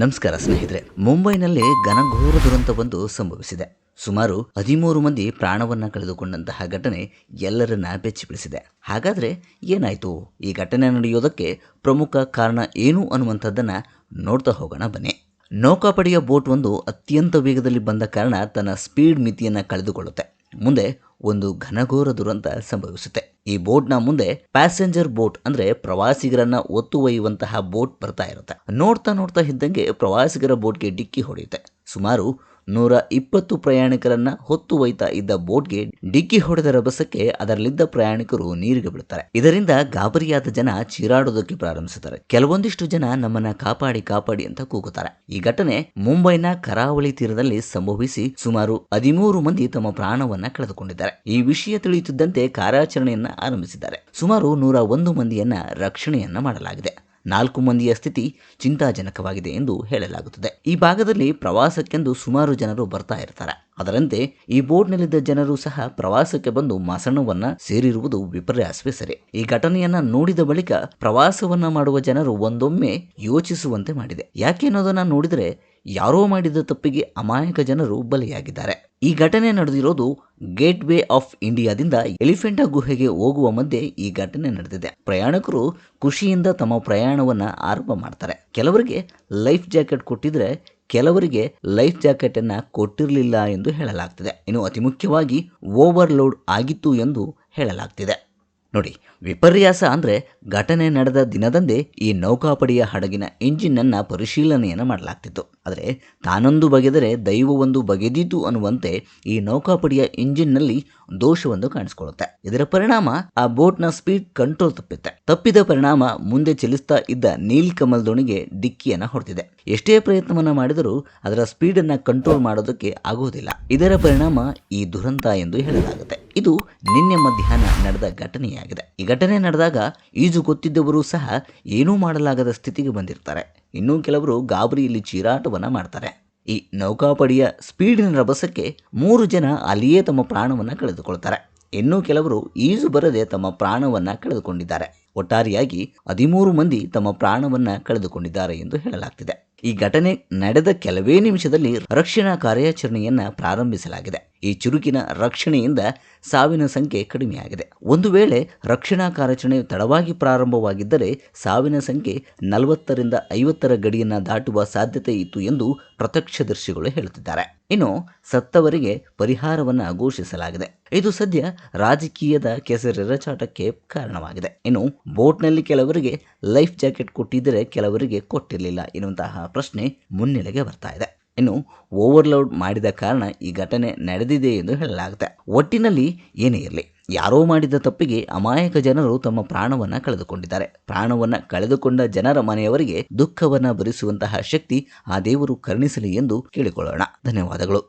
ನಮಸ್ಕಾರ ಸ್ನೇಹಿತರೆ. ಮುಂಬೈನಲ್ಲಿ ಘನಘೋರ ದುರಂತವೊಂದು ಸಂಭವಿಸಿದೆ. ಸುಮಾರು ಹದಿಮೂರು ಮಂದಿ ಪ್ರಾಣವನ್ನ ಕಳೆದುಕೊಂಡಂತಹ ಘಟನೆ ಎಲ್ಲರನ್ನ ಬೆಚ್ಚಿಬಿಡಿಸಿದೆ. ಹಾಗಾದ್ರೆ ಏನಾಯ್ತು? ಈ ಘಟನೆ ನಡೆಯೋದಕ್ಕೆ ಪ್ರಮುಖ ಕಾರಣ ಏನು ಅನ್ನುವಂಥದ್ದನ್ನ ನೋಡ್ತಾ ಹೋಗೋಣ ಬನ್ನಿ. ನೌಕಾಪಡೆಯ ಬೋಟ್ ಒಂದು ಅತ್ಯಂತ ವೇಗದಲ್ಲಿ ಬಂದ ಕಾರಣ ತನ್ನ ಸ್ಪೀಡ್ ಮಿತಿಯನ್ನ ಕಳೆದುಕೊಳ್ಳುತ್ತೆ. ಮುಂದೆ ಒಂದು ಘನಘೋರ ದುರಂತ ಸಂಭವಿಸುತ್ತೆ. ಈ ಬೋಟ್ನ ಮುಂದೆ ಪ್ಯಾಸೆಂಜರ್ ಬೋಟ್ ಅಂದ್ರೆ ಪ್ರವಾಸಿಗರನ್ನ ಒತ್ತು ಒಯ್ಯುವಂತಹ ಬೋಟ್ ಬರ್ತಾ ಇರುತ್ತೆ. ನೋಡ್ತಾ ನೋಡ್ತಾ ಇದ್ದಂಗೆ ಪ್ರವಾಸಿಗರ ಬೋಟ್ಗೆ ಡಿಕ್ಕಿ ಹೊಡೆಯುತ್ತೆ. ಸುಮಾರು ನೂರ ಇಪ್ಪತ್ತು ಪ್ರಯಾಣಿಕರನ್ನ ಹೊತ್ತು ಒಯ್ತಾ ಇದ್ದ ಬೋಟ್ಗೆ ಡಿಕ್ಕಿ ಹೊಡೆದ ರಭಸಕ್ಕೆ ಅದರಲ್ಲಿದ್ದ ಪ್ರಯಾಣಿಕರು ನೀರಿಗೆ ಬಿಡುತ್ತಾರೆ ಇದರಿಂದ ಗಾಬರಿಯಾದ ಜನ ಚೀರಾಡೋದಕ್ಕೆ ಪ್ರಾರಂಭಿಸುತ್ತಾರೆ. ಕೆಲವೊಂದಿಷ್ಟು ಜನ ನಮ್ಮನ್ನ ಕಾಪಾಡಿ ಕಾಪಾಡಿ ಅಂತ ಕೂಗುತ್ತಾರೆ. ಈ ಘಟನೆ ಮುಂಬೈನ ಕರಾವಳಿ ತೀರದಲ್ಲಿ ಸಂಭವಿಸಿ ಸುಮಾರು ಹದಿಮೂರು ಮಂದಿ ತಮ್ಮ ಪ್ರಾಣವನ್ನ ಕಳೆದುಕೊಂಡಿದ್ದಾರೆ. ಈ ವಿಷಯ ತಿಳಿಯುತ್ತಿದ್ದಂತೆ ಕಾರ್ಯಾಚರಣೆಯನ್ನ ಆರಂಭಿಸಿದ್ದಾರೆ. ಸುಮಾರು ನೂರ ಒಂದು ಮಂದಿಯನ್ನ ರಕ್ಷಣೆಯನ್ನ ಮಾಡಲಾಗಿದೆ. ನಾಲ್ಕು ಮಂದಿಯ ಸ್ಥಿತಿ ಚಿಂತಾಜನಕವಾಗಿದೆ ಎಂದು ಹೇಳಲಾಗುತ್ತದೆ. ಈ ಭಾಗದಲ್ಲಿ ಪ್ರವಾಸಕ್ಕೆಂದು ಸುಮಾರು ಜನರು ಬರ್ತಾ ಇರ್ತಾರೆ. ಅದರಂತೆ ಈ ಬೋಟ್ನಲ್ಲಿದ್ದ ಜನರು ಸಹ ಪ್ರವಾಸಕ್ಕೆ ಬಂದು ಮಸಣವನ್ನ ಸೇರಿರುವುದು ವಿಪರ್ಯಾಸವೇ ಸರಿ. ಈ ಘಟನೆಯನ್ನ ನೋಡಿದ ಬಳಿಕ ಪ್ರವಾಸವನ್ನ ಮಾಡುವ ಜನರು ಒಂದೊಮ್ಮೆ ಯೋಚಿಸುವಂತೆ ಮಾಡಿದೆ. ಯಾಕೆ ಅನ್ನೋದನ್ನ ನೋಡಿದರೆ ಯಾರೋ ಮಾಡಿದ ತಪ್ಪಿಗೆ ಅಮಾಯಕ ಜನರು ಬಲಿಯಾಗಿದ್ದಾರೆ. ಈ ಘಟನೆ ನಡೆದಿರೋದು ಗೇಟ್ ವೇ ಆಫ್ ಇಂಡಿಯಾದಿಂದ ಎಲಿಫೆಂಟಾ ಗುಹೆಗೆ ಹೋಗುವ ಮಧ್ಯೆ ಈ ಘಟನೆ ನಡೆದಿದೆ. ಪ್ರಯಾಣಿಕರು ಖುಷಿಯಿಂದ ತಮ್ಮ ಪ್ರಯಾಣವನ್ನ ಆರಂಭ ಮಾಡ್ತಾರೆ. ಕೆಲವರಿಗೆ ಲೈಫ್ ಜಾಕೆಟ್ ಕೊಟ್ಟಿದ್ರೆ ಕೆಲವರಿಗೆ ಲೈಫ್ ಜಾಕೆಟ್ ಅನ್ನ ಕೊಟ್ಟಿರಲಿಲ್ಲ ಎಂದು ಹೇಳಲಾಗ್ತಿದೆ. ಇನ್ನು ಅತಿ ಮುಖ್ಯವಾಗಿ ಓವರ್ಲೋಡ್ ಆಗಿತ್ತು ಎಂದು ಹೇಳಲಾಗ್ತಿದೆ. ನೋಡಿ, ವಿಪರ್ಯಾಸ ಅಂದರೆ ಘಟನೆ ನಡೆದ ದಿನದಂದೇ ಈ ನೌಕಾಪಡೆಯ ಹಡಗಿನ ಇಂಜಿನ್ನನ್ನು ಪರಿಶೀಲನೆಯನ್ನು ಮಾಡಲಾಗ್ತಿತ್ತು. ಆದರೆ ತಾನೊಂದು ಬಗೆದರೆ ದೈವವೊಂದು ಬಗೆದಿತು ಅನ್ನುವಂತೆ ಈ ನೌಕಾಪಡೆಯ ಇಂಜಿನ್ನಲ್ಲಿ ದೋಷವೊಂದು ಕಾಣಿಸ್ಕೊಳ್ಳುತ್ತೆ. ಇದರ ಪರಿಣಾಮ ಆ ಬೋಟ್ನ ಸ್ಪೀಡ್ ಕಂಟ್ರೋಲ್ ತಪ್ಪುತ್ತೆ. ತಪ್ಪಿದ ಪರಿಣಾಮ ಮುಂದೆ ಚಲಿಸ್ತಾ ಇದ್ದ ನೀಲ್ ಕಮಲ್ ದೋಣಿಗೆ ಡಿಕ್ಕಿಯನ್ನು ಹೊಡೆದಿದೆ. ಎಷ್ಟೇ ಪ್ರಯತ್ನವನ್ನು ಮಾಡಿದರೂ ಅದರ ಸ್ಪೀಡನ್ನು ಕಂಟ್ರೋಲ್ ಮಾಡೋದಕ್ಕೆ ಆಗುವುದಿಲ್ಲ ಇದರ ಪರಿಣಾಮ ಈ ದುರಂತ ಎಂದು ಹೇಳಲಾಗುತ್ತೆ. ಇದು ನಿನ್ನೆ ಮಧ್ಯಾಹ್ನ ನಡೆದ ಘಟನೆಯಾಗಿದೆ. ಈ ಘಟನೆ ನಡೆದಾಗ ಈಜು ಗೊತ್ತಿದ್ದವರು ಸಹ ಏನೂ ಮಾಡಲಾಗದ ಸ್ಥಿತಿಗೆ ಬಂದಿರ್ತಾರೆ. ಇನ್ನೂ ಕೆಲವರು ಗಾಬರಿಯಲ್ಲಿ ಚೀರಾಟವನ್ನು ಮಾಡ್ತಾರೆ. ಈ ನೌಕಾಪಡೆಯ ಸ್ಪೀಡಿನ ರಭಸಕ್ಕೆ ಮೂರು ಜನ ಅಲ್ಲಿಯೇ ತಮ್ಮ ಪ್ರಾಣವನ್ನು ಕಳೆದುಕೊಳ್ತಾರೆ. ಇನ್ನೂ ಕೆಲವರು ಈಜು ಬರದೆ ತಮ್ಮ ಪ್ರಾಣವನ್ನು ಕಳೆದುಕೊಂಡಿದ್ದಾರೆ. ಒಟ್ಟಾರೆಯಾಗಿ ಹದಿಮೂರು ಮಂದಿ ತಮ್ಮ ಪ್ರಾಣವನ್ನ ಕಳೆದುಕೊಂಡಿದ್ದಾರೆ ಎಂದು ಹೇಳಲಾಗ್ತಿದೆ. ಈ ಘಟನೆ ನಡೆದ ಕೆಲವೇ ನಿಮಿಷದಲ್ಲಿ ರಕ್ಷಣಾ ಕಾರ್ಯಾಚರಣೆಯನ್ನು ಪ್ರಾರಂಭಿಸಲಾಗಿದೆ. ಈ ಚುರುಕಿನ ರಕ್ಷಣೆಯಿಂದ ಸಾವಿನ ಸಂಖ್ಯೆ ಕಡಿಮೆಯಾಗಿದೆ. ಒಂದು ವೇಳೆ ರಕ್ಷಣಾ ಕಾರ್ಯಾಚರಣೆ ತಡವಾಗಿ ಪ್ರಾರಂಭವಾಗಿದ್ದರೆ ಸಾವಿನ ಸಂಖ್ಯೆ ನಲವತ್ತರಿಂದ ಐವತ್ತರ ಗಡಿಯನ್ನು ದಾಟುವ ಸಾಧ್ಯತೆ ಇತ್ತು ಎಂದು ಪ್ರತ್ಯಕ್ಷದರ್ಶಿಗಳು ಹೇಳುತ್ತಿದ್ದಾರೆ. ಇನ್ನು ಸತ್ತವರಿಗೆ ಪರಿಹಾರವನ್ನು ಘೋಷಿಸಲಾಗಿದೆ. ಇದು ಸದ್ಯ ರಾಜಕೀಯದ ಕೆಸರೆರಚಾಟಕ್ಕೆ ಕಾರಣವಾಗಿದೆ. ಇನ್ನು ಬೋಟ್ನಲ್ಲಿ ಕೆಲವರಿಗೆ ಲೈಫ್ ಜಾಕೆಟ್ ಕೊಟ್ಟಿದ್ದರೆ ಕೆಲವರಿಗೆ ಕೊಟ್ಟಿರಲಿಲ್ಲ ಎನ್ನುವಂತಹ ಪ್ರಶ್ನೆ ಮುನ್ನೆಲೆಗೆ ಬರ್ತಾ ಇದೆ. ಇನ್ನು ಓವರ್ಲೋಡ್ ಮಾಡಿದ ಕಾರಣ ಈ ಘಟನೆ ನಡೆದಿದೆ ಎಂದು ಹೇಳಲಾಗುತ್ತೆ. ಒಟ್ಟಿನಲ್ಲಿ ಏನೇ ಇರಲಿ, ಯಾರೋ ಮಾಡಿದ ತಪ್ಪಿಗೆ ಅಮಾಯಕ ಜನರು ತಮ್ಮ ಪ್ರಾಣವನ್ನ ಕಳೆದುಕೊಂಡಿದ್ದಾರೆ. ಪ್ರಾಣವನ್ನ ಕಳೆದುಕೊಂಡ ಜನರ ಮನೆಯವರಿಗೆ ದುಃಖವನ್ನ ಭರಿಸುವಂತಹ ಶಕ್ತಿ ಆ ದೇವರು ಕರುಣಿಸಲಿ ಎಂದು ಕೇಳಿಕೊಳ್ಳೋಣ. ಧನ್ಯವಾದಗಳು.